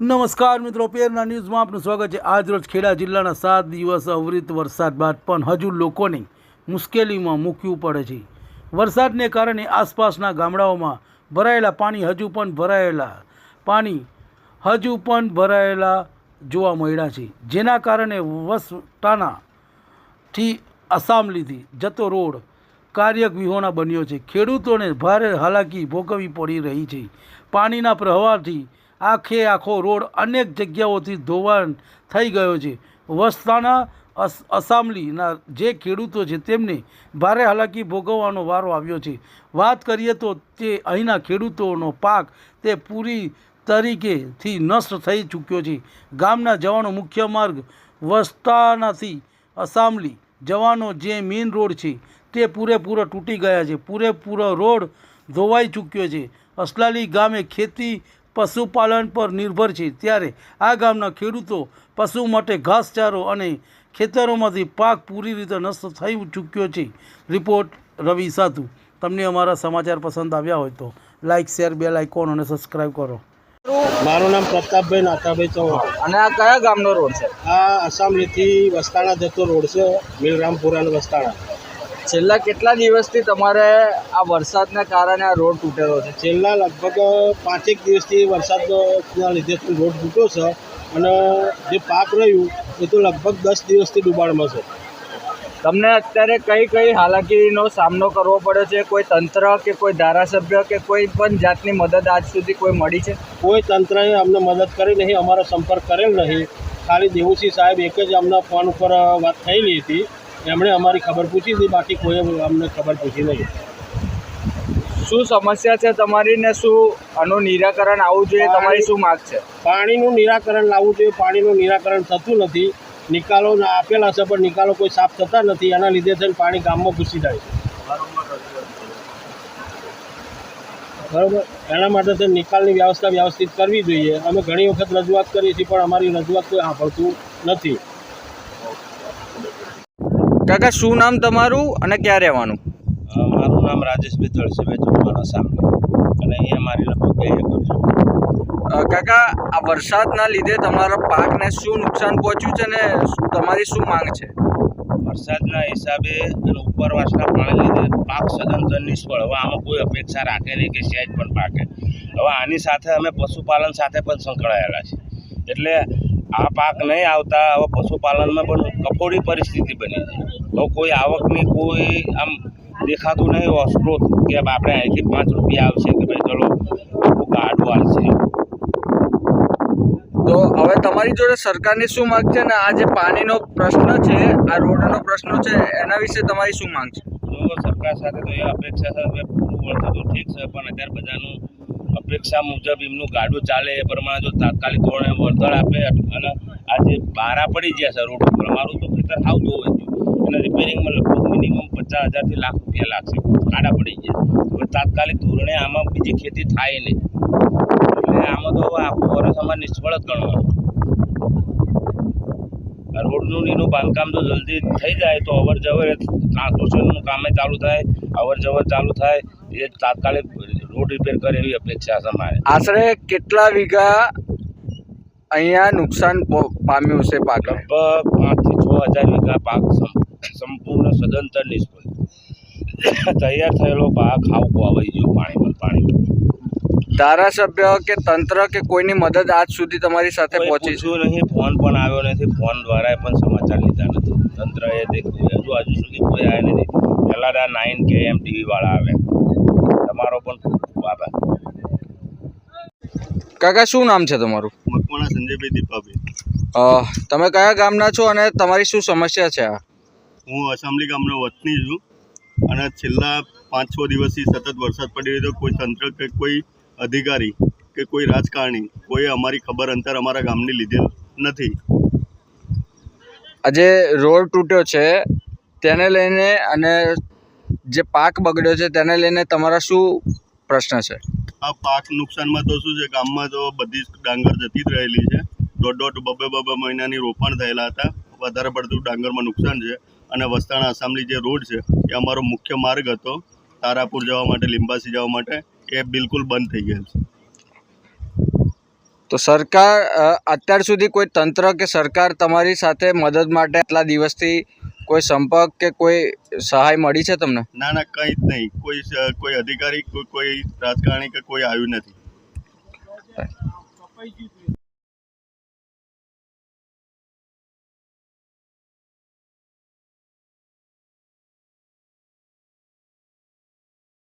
નમસ્કાર મિત્રો, પેરના ન્યૂઝમાં આપનું સ્વાગત છે. આજરોજ ખેડા જિલ્લાના સાત દિવસ અવિરત વરસાદ બાદ પણ હજુ લોકોને મુશ્કેલીમાં મૂકવું પડે છે. વરસાદને કારણે આસપાસના ગામડાઓમાં ભરાયેલા પાણી હજુ પણ ભરાયેલા, પાણી હજુ પણ ભરાયેલા જોવા મળ્યા છે. જેના કારણે વસટાનાથી અસામલીથી જતો રોડ કાર્યક વિહોણા બન્યો છે. ખેડૂતોને ભારે હાલાકી ભોગવવી પડી રહી છે. પાણીના પ્રવાહથી આખે આખો રોડ અનેક જગ્યાઓથી ધોવાણ થઈ ગયો છે. વસ્તાના અસ, અસામલીના જે ખેડૂતો છે તેમને ભારે હાલાકી ભોગવવાનો વારો આવ્યો છે. વાત કરીએ તો તે અહીંના ખેડૂતોનો પાક તે પૂરી તરીકેથી નષ્ટ થઈ ચૂક્યો છે. ગામના જવાનો મુખ્ય માર્ગ વસ્તાનાથી અસામલી. જવાનો જે મેઇન રોડ છે તે પૂરેપૂરો તૂટી ગયા છે. પૂરેપૂરો રોડ ધોવાઈ ચૂક્યો છે. અસલાલી ગામે ખેતી પશુપાલન પર નિર્ભર છે. ત્યારે આ ગામના ખેડૂતો પશુ માટે ઘાસચારો અને ખેતરોમાંથી પાક પૂરી રીતે નષ્ટ થઈ ચૂક્યો છે. રિપોર્ટ રવિ સાધુ. તમને અમારા સમાચાર પસંદ આવ્યા હોય તો લાઇક શેર બેલ આઇકોન અને સબસ્ક્રાઈબ કરો. મારું નામ પ્રતાપભાઈ નાથાભાઈ ચૌહાણ. અને આ કયા ગામનો રોડ છે? આ આસામલીથી વસ્તાણા જતો રોડ છે મિલરામપુરા અને વસ્તાણા. છેલ્લા કેટલા દિવસથી તમારે આ વરસાદના કારણે આ રોડ તૂટેલો છે? છેલ્લા લગભગ પાંચેક દિવસથી વરસાદના લીધે રોડ તૂટ્યો છે અને જે પાક રહ્યું એ તો લગભગ દસ દિવસથી ડુબાણમાં છે. તમને અત્યારે કઈ કઈ હાલાકીનો સામનો કરવો પડ્યો છે? કોઈ તંત્ર કે કોઈ ધારાસભ્ય કે કોઈ પણ જાતની મદદ આજ સુધી કોઈ મળી છે? કોઈ તંત્રએ અમને મદદ કરી નહીં અમારો સંપર્ક કરેલ નહીં. ખાલી દેવુસિંહ સાહેબ એક જ અમને ફોન ઉપર વાત થયેલી હતી. એમણે અમારી ખબર પૂછી હતી બાકી કોઈએ અમને ખબર પૂછી નહીં. શું સમસ્યા છે તમારી ને શું આનું નિરાકરણ આવવું જોઈએ? તમારી શું માગ છે? પાણીનું નિરાકરણ લાવવું જોઈએ. પાણીનું નિરાકરણ થતું નથી. નિકાલો આપેલા છે પણ નિકાલો કોઈ સાફ થતા નથી. એના લીધે થઈને પાણી ગામમાં ઘૂસી જાય છે. બરાબર? એના માટે તો નિકાલની વ્યવસ્થા વ્યવસ્થિત કરવી જોઈએ. અમે ઘણી વખત રજૂઆત કરી છીએ પણ અમારી રજૂઆત કોઈ સાંભળતું નથી. કાકા શું નામ તમારું અને ક્યાં રહેવાનું? મારું નામ રાજેશભાઈ છે ચૌહાણ સામે. અને અહીંયા મારી લગભગ કાકા આ વરસાદના લીધે તમારા પાકને શું નુકસાન પહોંચ્યું છે ને તમારી શું માંગ છે? વરસાદના હિસાબે અને ઉપરવાસના પાણી લીધે પાક સદંતર નિષ્ફળ. હવે આમાં કોઈ અપેક્ષા રાખે નહીં કે સહેજ પણ પાકે. હવે આની સાથે અમે પશુપાલન સાથે પણ સંકળાયેલા છે એટલે આ પાક નહીં આવતા હવે પશુપાલનમાં પણ કફોડી પરિસ્થિતિ બની છે. હવે કોઈ આવકની કોઈ આમ દેખાતું નહીં હોય સ્ત્રોત કે આપણે અહીંથી પાંચ રૂપિયા આવશે કે ભાઈ ચલો ગાડું વાળશે તો હવે તમારી જોડે સરકારની શું માંગ છે ને આ જે પાણીનો પ્રશ્ન છે આ રોડનો પ્રશ્ન છે એના વિશે તમારી શું માંગ છે? જો સરકાર સાથે તો એ અપેક્ષા છે પૂરું વળતું તો ઠીક છે પણ અત્યારે બધાનું અપેક્ષા મુજબ એમનું ગાડું ચાલે એ પ્રમાણે જો તાત્કાલિક ધોરણે વળતર આપે અને આ જે બારા પડી ગયા છે રોડ ઉપર. અમારું તો ખેતર આવતું હોય છે. અને રિપેરિંગમાં લગભગ મિનિમમ પચાસ હજારથી લાખ રૂપિયા લાગશે. ખાડા પડી ગયા. હવે તાત્કાલિક ધોરણે આમાં બીજી ખેતી થાય નહીં. એટલે આમાં તો આખો વર્ષ અમારે નિષ્ફળ જ ગણવાનું. રોડનું એનું બાંધકામ તો જલ્દી થઈ જાય તો અવર જવર ટ્રાન્સપોર્ટેશનનું કામે ચાલુ થાય અવર જવર ચાલુ થાય. એ તાત્કાલિક રોડ રિપેર કરે એવી અપેક્ષા છે અમારે. આશરે કેટલા વીઘા અહીંયા નુકસાન પામ્યું છે પાક? લગભગ પાંચથી છ હજાર વીઘા પાક સંપૂર્ણ સદંતર નિષ્ફળ. તૈયાર થયેલો પાક આવકો આવી ગયો પાણીમાં પાણી ધારાસભ્ય કે તંત્ર કે કોઈની મદદ આજ સુધી તમારી સાથે પહોંચી છે? નહીં ફોન પણ આવ્યો નથી ફોન દ્વારા પણ સમાચાર લીધા નથી. તંત્રએ તે હજુ હજુ સુધી કોઈ આવ્યા નથી. પહેલાં નાઇન કે એમ ટીવી વાળા આવ્યા તમારો પણ ખૂબ ખૂબ આભાર. કાકા શું નામ છે તમારું? મકવાણા સંજયભાઈ દીપાભાઈ. તમે કયા ગામના છો અને તમારી શું સમસ્યા છે આ? હું અસામલી ગામનો વતની છું અને છેલ્લા પાંચ છ દિવસથી સતત વરસાદ પડી રહ્યો કોઈ તંત્ર કે કોઈ અધિકારી કે કોઈ રાજકારણી કોઈ અમારી ખબર અંતર અમારા ગામની લીધેલ નથી. આજે રોડ તૂટ્યો છે. તેને લઈને અને જે પાક બગડ્યો છે તેને લઈને તમારા શું પ્રશ્ન છે? આ પાક નુકસાનમાં તો શું છે ગામમાં તો બધી ડાંગર જતી જ રહેલી છે. દોઢ દોઢ બબે બબે મહિનાની રોપણ થયેલા હતા. વધારે પડતું ડાંગરમાં નુકસાન છે. અને વસ્તાણા આસામની જે રોડ છે એ અમારો મુખ્ય માર્ગ હતો. તારાપુર જવા માટે લીંબાસી જવા માટે એ બિલકુલ બંધ થઈ ગયેલ છે. તો સરકાર અત્યાર સુધી કોઈ તંત્ર કે સરકાર તમારી સાથે મદદ માટે આટલા દિવસથી કોઈ સંપર્ક કે કોઈ સહાય મળી છે તમને? ના ના કંઈ જ નહીં. કોઈ કોઈ અધિકારી કોઈ કોઈ રાજકારણી કે કોઈ આવ્યું નથી.